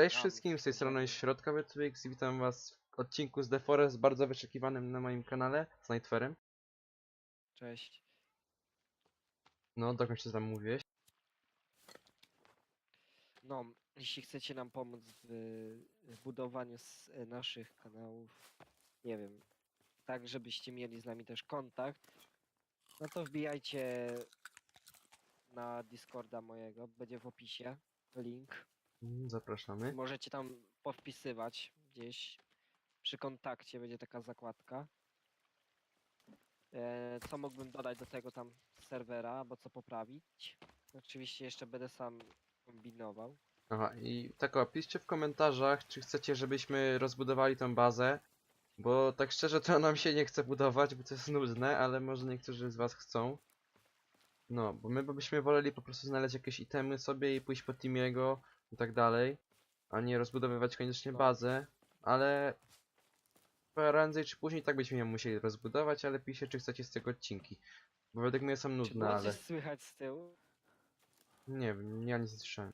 Cześć wszystkim, z tej strony Środka Betwix i witam was w odcinku z The Forest, bardzo wyczekiwanym na moim kanale, z Nightfarem. Cześć. No, dokąd się tam mówiłeś? No, jeśli chcecie nam pomóc w, w budowaniu s- e, naszych kanałów, nie wiem, tak żebyście mieli z nami też kontakt, no to wbijajcie na Discorda mojego, będzie w opisie link. Mm, Zapraszamy. Możecie tam powpisywać gdzieś przy kontakcie, będzie taka zakładka. E, co mógłbym dodać do tego tam serwera, albo co poprawić? Oczywiście jeszcze będę sam kombinował. Aha, i tak o, piszcie w komentarzach, czy chcecie, żebyśmy rozbudowali tą bazę, bo tak szczerze to nam się nie chce budować, bo to jest nudne, ale może niektórzy z was chcą. No, bo my byśmy woleli po prostu znaleźć jakieś itemy sobie i pójść po Timiego i tak dalej, a nie rozbudowywać koniecznie bazę, ale prędzej czy później tak byśmy ją musieli rozbudować, ale piszcie, czy chcecie z tego odcinki, bo według mnie są Czy nudne, było ale coś słychać z tyłu? nie wiem, ja nie słyszałem.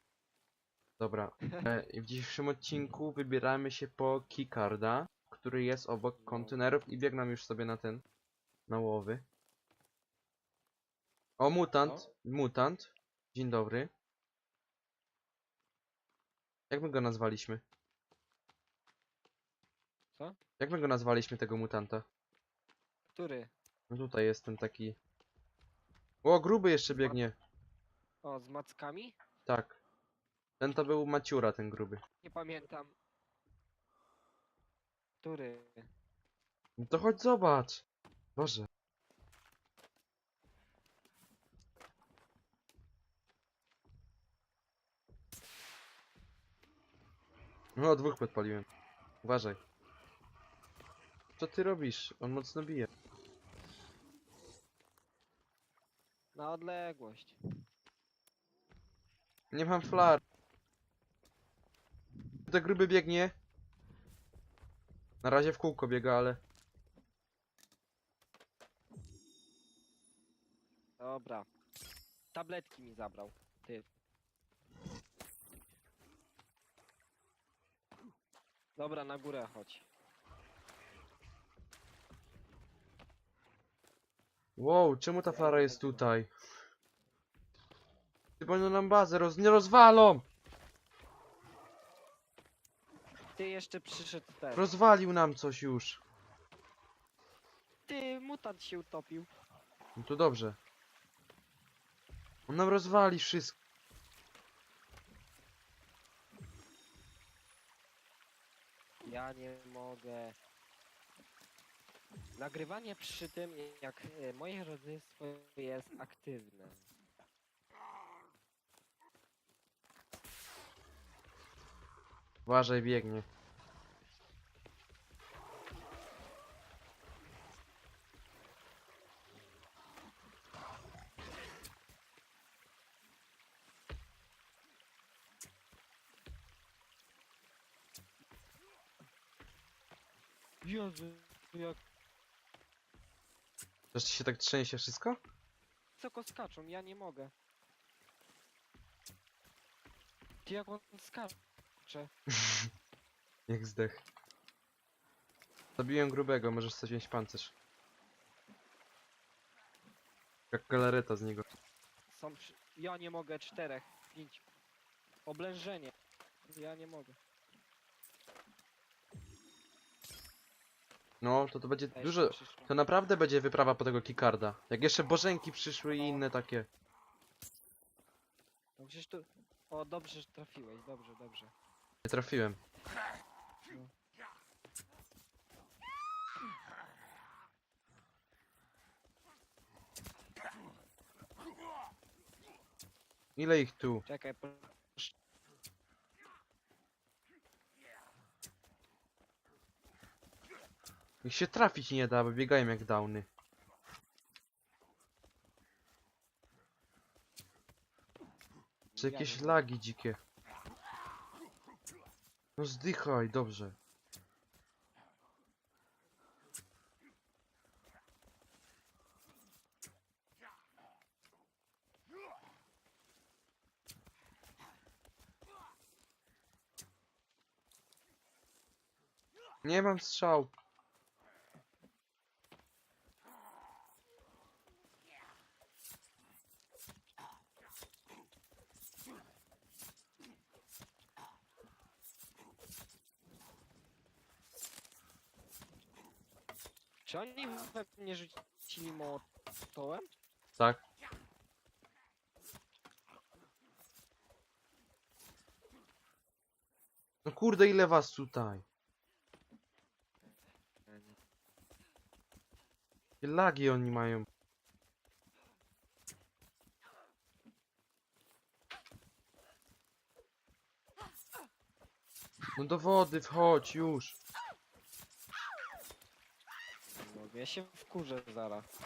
Dobra, e, i w dzisiejszym odcinku wybieramy się po keycarda, który jest obok kontenerów i biegnam już sobie na ten, na łowy. O, mutant, mutant, dzień dobry. Jak my go nazwaliśmy? Co? Jak my go nazwaliśmy, tego mutanta? Który? No tutaj jest ten taki... O, gruby jeszcze biegnie. O, z mackami? Tak. Ten to był Maciura, ten gruby. Nie pamiętam. Który? No to chodź zobacz. Boże. No, dwóch podpaliłem. Uważaj. Co ty robisz? On mocno bije. Na odległość. Nie mam flar. Te gruby biegnie. Na razie w kółko biega, ale... Dobra. Tabletki mi zabrał. Ty. Dobra, na górę chodź. Wow, czemu ta flara jest tutaj? Ty będą nam bazę roz... nie rozwalą! Ty jeszcze przyszedł ten. Rozwalił nam coś już. Ty, mutant się utopił. No to dobrze. On nam rozwali wszystko. Ja nie mogę. Nagrywanie przy tym, jak e, moje rodzeństwo jest aktywne. Uważaj, biegnie. Jezu, jak Też ci się tak trzęsie wszystko? wysoko skaczą, ja nie mogę. Ty jak on skacze. Jak zdech. Zabiłem grubego, możesz sobie wziąć pancerz. Jak galareta z niego. Są przy... Ja nie mogę, czterech, pięć. Oblężenie. Ja nie mogę. No, to to będzie dużo... przyszło. To naprawdę będzie wyprawa po tego kikarda. Jak jeszcze bożenki przyszły i inne takie. No przecież tu... O, dobrze, że trafiłeś, dobrze, dobrze. Nie trafiłem. Ile ich tu? Czekaj, po... Ich się trafić nie da, bo biegają jak downy. Czy ja jakieś lagi dzikie? No zdychaj, dobrze. Nie mam strzał. Czy oni we mnie rzucili motołem? Tak. No kurde, ile was tutaj? Jakie lagi oni mają? No do wody wchodź już. nie mogę. Ja się wkurzę zaraz.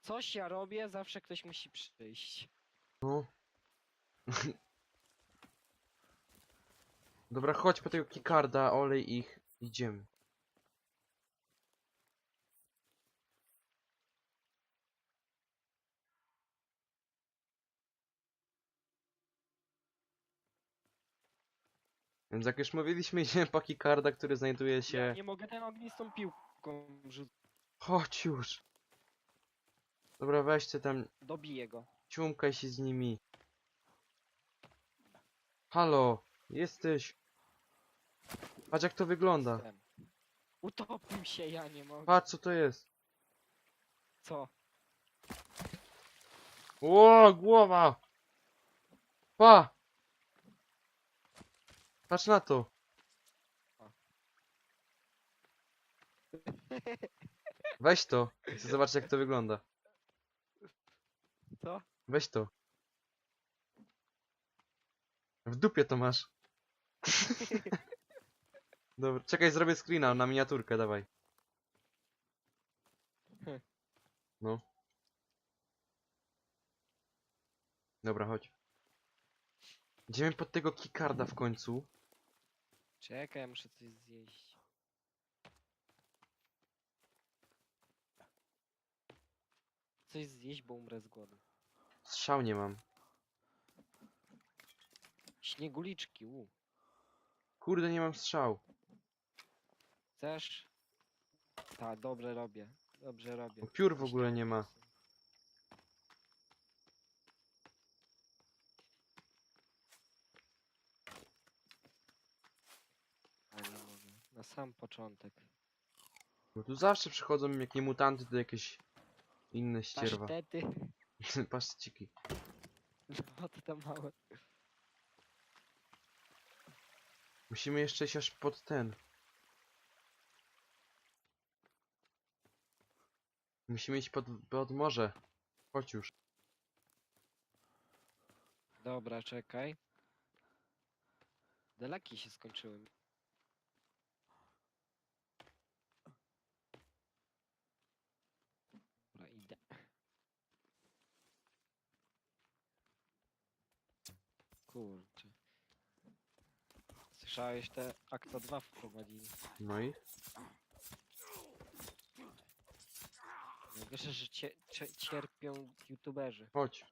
Coś ja robię, zawsze ktoś musi przyjść. No. Dobra, chodź po tego kikarda, olej ich. Idziemy. Więc jak już mówiliśmy, idziemy po kikarda, który znajduje Ja się... nie mogę ten ognistą piłką rzucić. Chodź już. Dobra, weźcie tam, Dobiję go. ciumkaj się z nimi. Halo, jesteś. Patrz jak to wygląda. Jestem. Utopił się, ja nie mogę. Patrz co to jest. Co? Ło, głowa! Pa! Patrz na to. Weź to. Chcę zobaczyć jak to wygląda. Co? Weź to. W dupie to masz. Dobra, czekaj, zrobię screena na miniaturkę, dawaj. No. Dobra, chodź. Idziemy pod tego kikarda w końcu. Czekaj, muszę coś zjeść. Coś zjeść, bo umrę z głodu. Strzał nie mam. Śnieguliczki, u. Kurde, nie mam strzał. Chcesz? Tak, dobrze robię. Dobrze robię. Bo Piór w ogóle nie ma. A nie mogę. Na sam początek. Bo tu zawsze przychodzą jak nie mutanty, to jakieś inne ścierwa. Pasztety. Paszciki. No to tam małe. Musimy jeszcze iść aż pod ten. Musimy iść pod, pod morze. Chodź już. Dobra, czekaj. Delaki się skończyły. Dobra, idę. Kurczę. Słyszałeś te akta 2 wprowadzili. No i? Najgorsze, że cie, cie, cierpią youtuberzy. Chodź.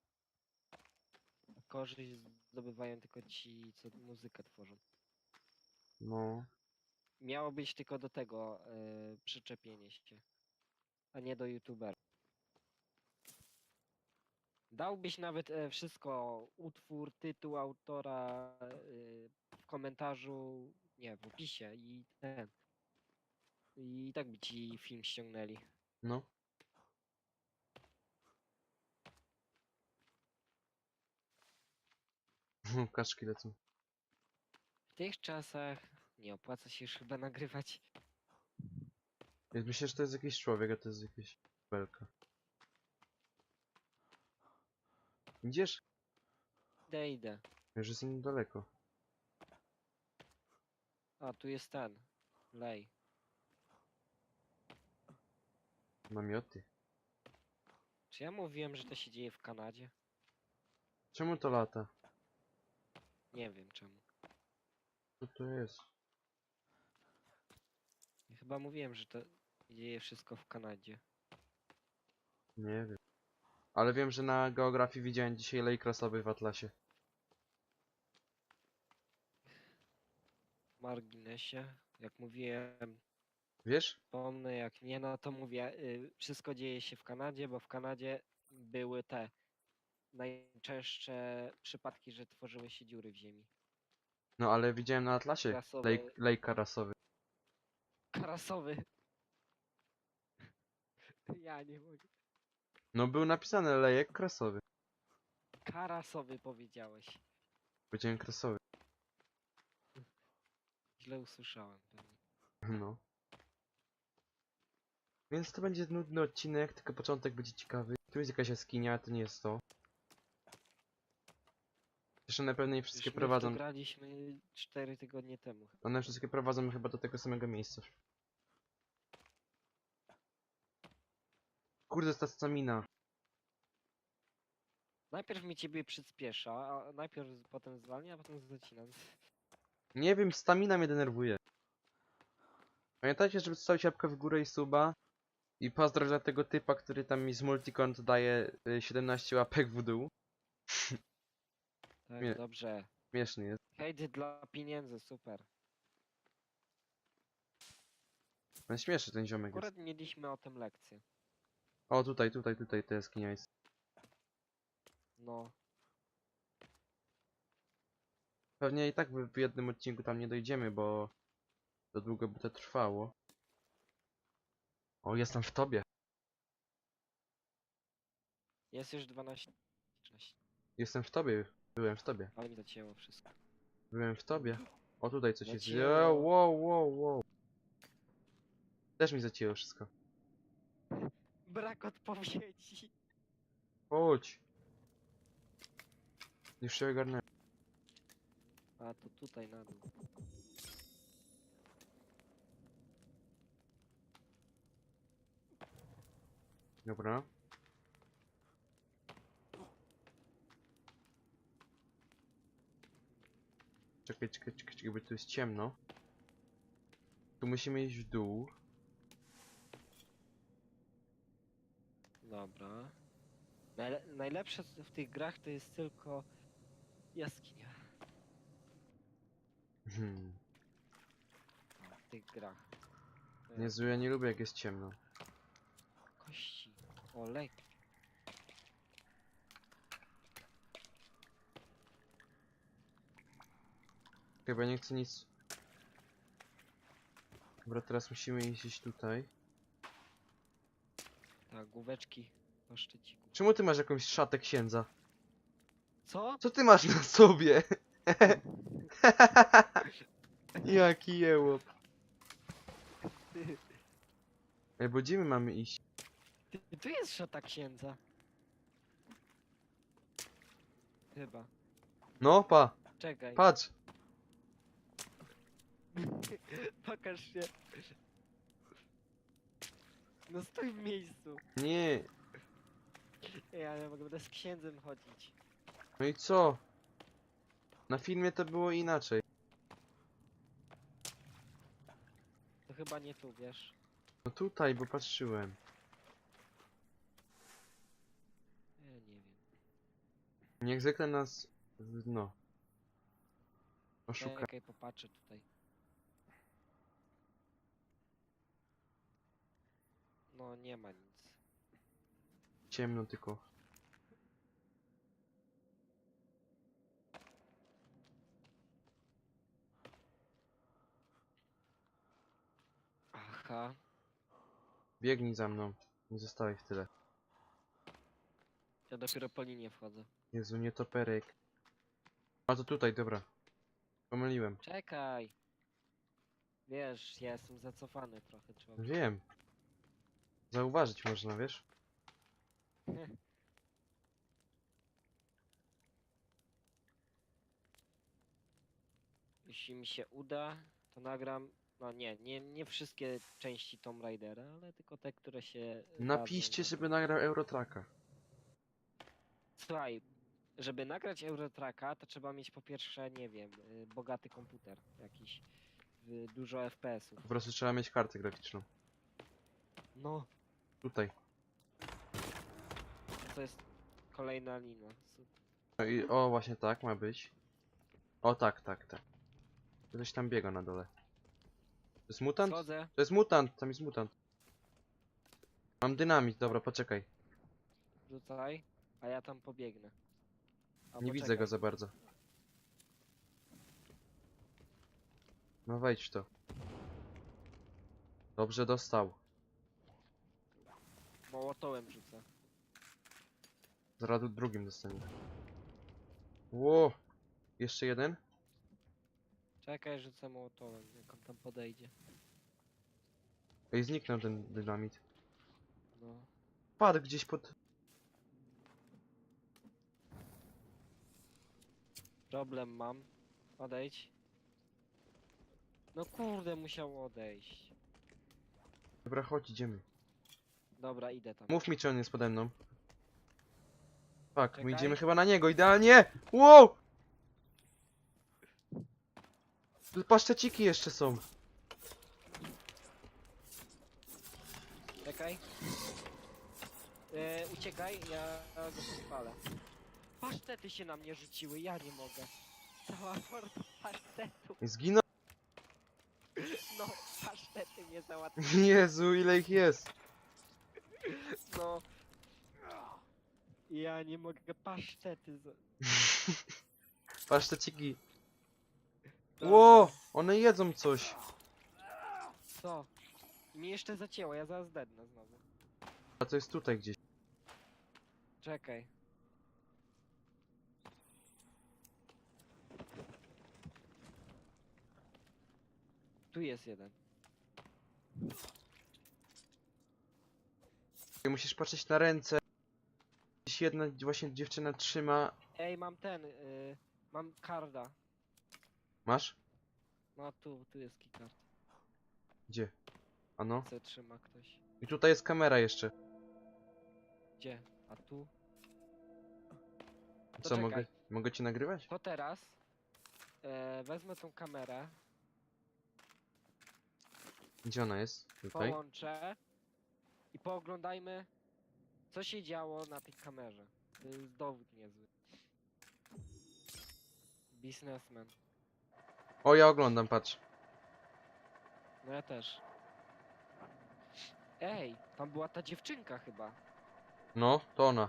Korzyść zdobywają tylko ci, co muzykę tworzą. No. Miało być tylko do tego e, przyczepienie się, a nie do youtubera. Dałbyś nawet e, wszystko, utwór, tytuł autora e, w komentarzu, nie, w opisie i ten. I tak by ci film ściągnęli. No. Kaczki lecą. W tych czasach nie opłaca się już chyba nagrywać. Myślę, że to jest jakiś człowiek, a to jest jakaś belka. Idziesz? Idę, idę. Już jestem daleko. A, tu jest ten. Lej. Namioty. Czy ja mówiłem, że to się dzieje w Kanadzie? Czemu to lata? Nie wiem czemu. Co to jest? Ja chyba mówiłem, że to dzieje wszystko w Kanadzie. Nie wiem. Ale wiem, że na geografii widziałem dzisiaj lej krasowy w Atlasie. W marginesie. Jak mówiłem, Wiesz? pomnę, jak nie, no to mówię, y, wszystko dzieje się w Kanadzie, bo w Kanadzie były te najczęstsze przypadki, że tworzyły się dziury w ziemi. No ale widziałem na Atlasie Rasowy. lejk, lejk karasowy. Karasowy. Ja nie mogę. No był napisane lejek krasowy. Karasowy powiedziałeś. Powiedziałem krasowy. Źle usłyszałem pewnie. No. Więc to będzie nudny odcinek, tylko początek będzie ciekawy. Tu jest jakaś jaskinia, to nie jest to. Jeszcze na pewno nie wszystkie Już my w to prowadzą. graliśmy 4 tygodnie temu. One wszystkie prowadzą chyba do tego samego miejsca. Kurde, ta stamina. Najpierw mi ciebie przyspiesza, a najpierw z- potem zwalnia, a potem zacina. Nie wiem, stamina mnie denerwuje. Pamiętajcie, żeby zostawić łapkę w górę i suba. I pozdrow dla tego typa, który tam mi z multicont daje y, 17 łapek w dół. Tak, Nie. dobrze. Śmieszny jest. Hejdy dla pieniędzy, super. Ten śmieszny ten ziomek jest. Akurat mieliśmy o tym lekcję. O, tutaj, tutaj, tutaj ta jaskinia jest. No, Pewnie i tak w jednym odcinku tam nie dojdziemy, bo to długo by to trwało. O, jestem w tobie. jest już 12. 13, Jestem w tobie. Byłem w tobie. ale mi zacięło wszystko. Byłem w tobie. O, tutaj coś jest. Zacięło. O, wow, wow, wow. Też mi zacięło wszystko. Brak odpowiedzi. Chodź. Już się ogarnę. A to tutaj na dół. Dobra. Czekaj, czekaj, czekaj, czekaj, bo tu jest ciemno. Tu musimy iść w dół. Dobra. Najle najlepsze w tych grach to jest tylko jaskinia. Hmm. W tych grach. Nie jest ja nie lubię jak jest ciemno. Kości. Olej. Chyba nie chcę nic. Dobra, teraz musimy iść tutaj. Tak, główeczki po szczyciku. Czemu ty masz jakąś szatę księdza? Co? Co ty masz na sobie? Jaki jełop. Ej, bo gdzie my mamy iść? Ty, tu jest szata księdza. Chyba. No, pa, Czekaj. patrz. Pokaż się. No stój w miejscu. Nie, Ej, ale mogę będę z księdzem chodzić. no i co? Na filmie to było inaczej. To chyba nie tu, wiesz. No tutaj, bo patrzyłem. Ja nie wiem. Jak zwykle nas... no. Oszuka. Czekaj, popatrzę tutaj. No nie ma nic. Ciemno tylko. Aha. Biegnij za mną. Nie zostałeś w tyle. Ja dopiero po linię wchodzę. Jezu, nie toperek. A to tutaj, dobra. Pomyliłem. Czekaj. Wiesz, ja jestem zacofany trochę, człowiek. Wiem. Zauważyć można, wiesz? Jeśli mi się uda, to nagram. No nie, nie, nie wszystkie części Tomb Raidera, ale tylko te, które się. Napiszcie, żeby nagrał Eurotraka. Słuchaj, żeby nagrać Eurotracka, to trzeba mieć po pierwsze, nie wiem, y, bogaty komputer jakiś. y, Dużo FPS-ów. Po prostu trzeba mieć kartę graficzną. No, Tutaj. to jest kolejna lina. Super. No i o, właśnie tak ma być. O, tak, tak, tak. Ktoś tam biega na dole. jest mutant? Schodzę. To jest mutant, tam jest mutant. Mam dynamit, dobra, poczekaj. Rzucaj, a ja tam pobiegnę. Albo Nie widzę czekaj. go za bardzo. No wejdź w to. Dobrze dostał. Mołotołem rzucę. Zaraz drugim dostanie. Ło! Jeszcze jeden? Czekaj, rzucę mołotołem, jak on tam podejdzie. Ej, zniknął ten dynamit. No. Padł gdzieś pod... Problem mam. Odejdź. No kurde, musiał odejść. Dobra, chodź, idziemy. Dobra, idę tam. Mów mi, czy on jest pode mną. Tak, my Czekaj. idziemy chyba na niego, idealnie! Wow! Tu paszczeciki jeszcze są. Czekaj. E, uciekaj, ja, ja go podpalę. Pasztety się na mnie rzuciły, ja nie mogę. Cała pasztetu. Zginął. No, pasztety mnie załatwiły. Jezu, ile ich jest. No. Ja nie mogę pasztety. Z... Paszczeciki. Dobra. Ło! One jedzą coś. Co? Mi jeszcze zacięło, ja zaraz dednę znowu. A to jest tutaj gdzieś. Czekaj. Tu jest jeden. Musisz patrzeć na ręce. Gdzieś jedna właśnie dziewczyna trzyma. Ej, mam ten, y, mam karda. Masz? No tu, tu jest keycard. Gdzie? Ano. Co trzyma ktoś. I tutaj jest kamera jeszcze. Gdzie? A tu? To Co, czekaj. mogę, mogę cię nagrywać? To teraz e, wezmę tą kamerę, Gdzie ona jest? Tutaj? połączę i pooglądajmy, co się działo na tej kamerze. To jest dowód niezły. Businessman. O, ja oglądam, patrz. No ja też. Ej, tam była ta dziewczynka chyba. No, to ona.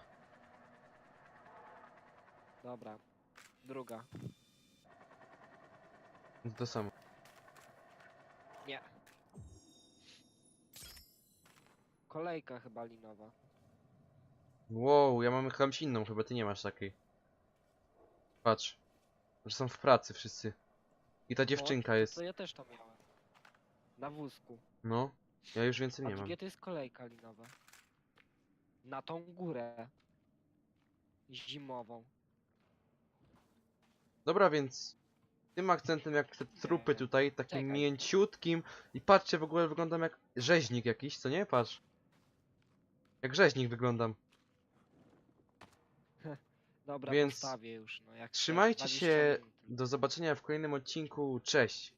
Dobra. Druga. To samo. Kolejka chyba linowa. Wow, ja mam jakąś inną, chyba ty nie masz takiej. Patrz. Że są w pracy wszyscy. I ta dziewczynka jest. To ja też to miałem. Na wózku. No. Ja już więcej A nie mam. drugie to jest kolejka linowa. Na tą górę. Zimową. Dobra, więc tym akcentem jak te trupy tutaj, takim Czekaj. mięciutkim i patrzcie, w ogóle wyglądam jak rzeźnik jakiś, co nie? Patrz. Jak rzeźnik wyglądam. Dobra, Więc już. No, jak. Trzymajcie 20 się, do zobaczenia w kolejnym odcinku, cześć!